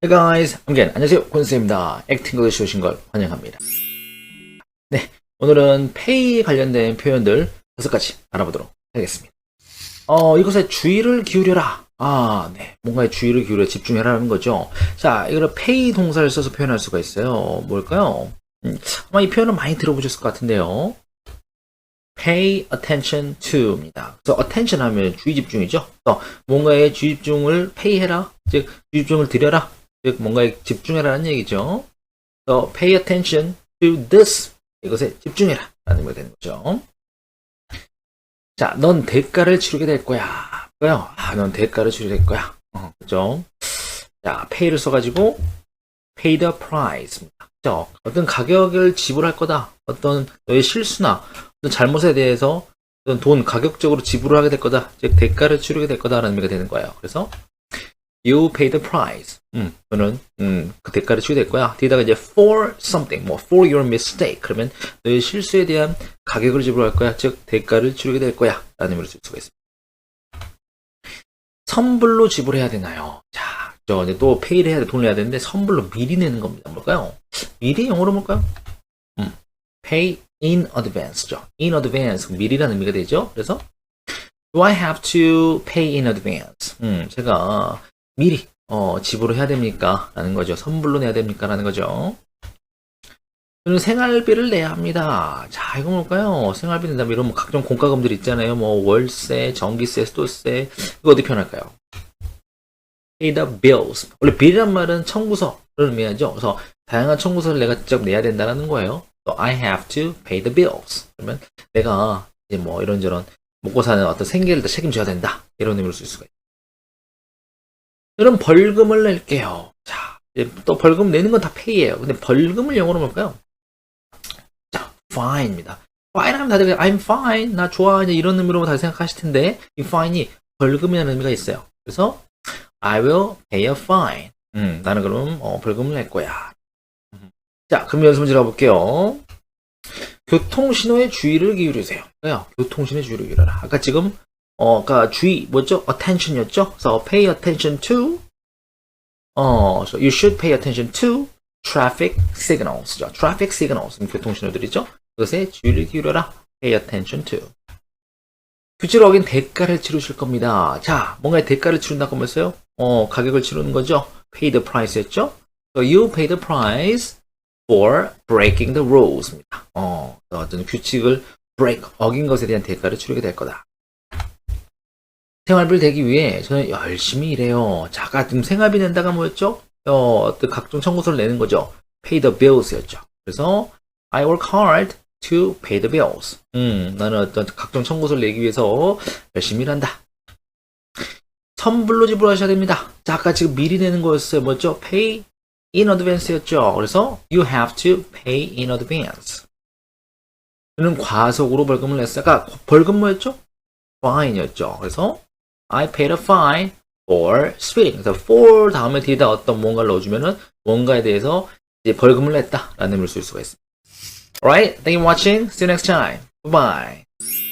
Hey guys, again 안녕하세요 콘쌤입니다. 액팅 글리시 오신 걸 환영합니다. 네, 오늘은 pay 관련된 표현들 다섯 가지 알아보도록 하겠습니다. 어, 이것에 주의를 기울여라. 아, 네, 뭔가에 주의를 기울여 집중해라는 거죠. 자, 이거를 pay 동사를 써서 표현할 수가 있어요. 뭘까요? 음, 아마 이 표현은 많이 들어보셨을 것 같은데요. pay attention to입니다. 그래서 attention 하면 주의 집중이죠. 어, 뭔가에 주의 집중을 pay 해라. 즉, 주의 집중을 드려라. 즉 뭔가에 집중해라는 얘기죠. So pay attention to this. 이것에 집중해라. 라는 말 되는 거죠. 자, 넌 대가를 치르게 될 거야. 뭐요? 아, 넌 대가를 치르게 될 거야. 어, 그죠? 자, pay를 써가지고 pay the price입니다. 그죠? 어떤 가격을 지불할 거다. 어떤 너의 실수나 어떤 잘못에 대해서 어떤 돈 가격적으로 지불을 하게 될 거다. 즉 대가를 치르게 될 거다라는 의미가 되는 거예요. 그래서 You pay the price. 음, 너는 음, 그 대가를 치게 될 거야. 뒤에다가 이제 for something, 뭐 for your mistake. 그러면 너의 실수에 대한 가격을 지불할 거야. 즉 대가를 치르게 될 거야. 라는 의미로 쓸 수가 있습니다. 선불로 지불해야 되나요? 자, 저 이제 또 페이를 해야 돼, 돈을 내야 되는데 선불로 미리 내는 겁니다. 뭘까요? 미리 영어로 뭘까요? 음, pay in advance죠. in advance 미리라는 의미가 되죠. 그래서 Do I have to pay in advance? 음, 제가 미리 어, 지불을 해야 됩니까? 라는 거죠. 선불로 내야 됩니까? 라는 거죠. 저는 생활비를 내야 합니다. 자, 이거 뭘까요? 생활비 낸다면 이런 뭐 각종 공과금들 있잖아요. 뭐 월세, 전기세, 수도세. 이거 어떻게 표현할까요? pay the bills. 원래 bill이란 말은 청구서를 의미하죠. 그래서 다양한 청구서를 내가 직접 내야 된다는 거예요. So I have to pay the bills. 그러면 내가 이제 뭐 이런저런 먹고 사는 어떤 생계를 다 책임져야 된다. 이런 의미로 쓸 수가 있어 요. 그럼 벌금을 낼게요. 자, 또 벌금 내는 건 다 페이예요. 근데 벌금을 영어로 뭘까요? 자, fine입니다. fine 하면 다들 그냥 I'm fine, 나 좋아, 이제 이런 의미로 다들 생각하실 텐데 이 fine이 벌금이라는 의미가 있어요. 그래서 I will pay a fine. 음, 나는 그럼 어, 벌금을 낼 거야. 음. 자, 그럼 연습 문제 가볼게요. 교통신호에 주의를 기울이세요. 왜요? 교통신호에 주의를 기울여라. 아까 지금 어, 아까 주의 뭐죠? attention이었죠? 그래서 pay attention to 어, so you should pay attention to traffic signals죠. traffic signals 교통신호들이죠. 그것에 주의를 기울여라. pay attention to 규칙을 어긴 대가를 치르실 겁니다. 자, 뭔가의 대가를 치른다고 하면서요? 어, 가격을 치르는 거죠. pay the price였죠? So you pay the price for breaking the rules입니다. 어, 어떤 규칙을 break, 어긴 것에 대한 대가를 치르게 될 거다. 생활비를 대기 위해 저는 열심히 일해요. 자, 아까 지금 생활비 낸다가 뭐였죠? 어, 어떤 각종 청구서를 내는 거죠. pay the bills였죠. 그래서 I work hard to pay the bills. 음, 나는 어떤 각종 청구서를 내기 위해서 열심히 일한다. 선불로 지불하셔야 됩니다. 자, 아까 지금 미리 내는 거였어요. 뭐죠? pay in advance였죠. 그래서 you have to pay in advance. 저는 과속으로 벌금을 냈어요. 아까 벌금 뭐였죠? fine이었죠. 그래서 I paid a fine for speeding. 그래서 for 다음에 뒤에다 어떤 뭔가를 넣어주면은 뭔가에 대해서 이제 벌금을 냈다라는 의미를 쓸 수가 있습니다. Alright, thank you for watching. See you next time. Bye bye.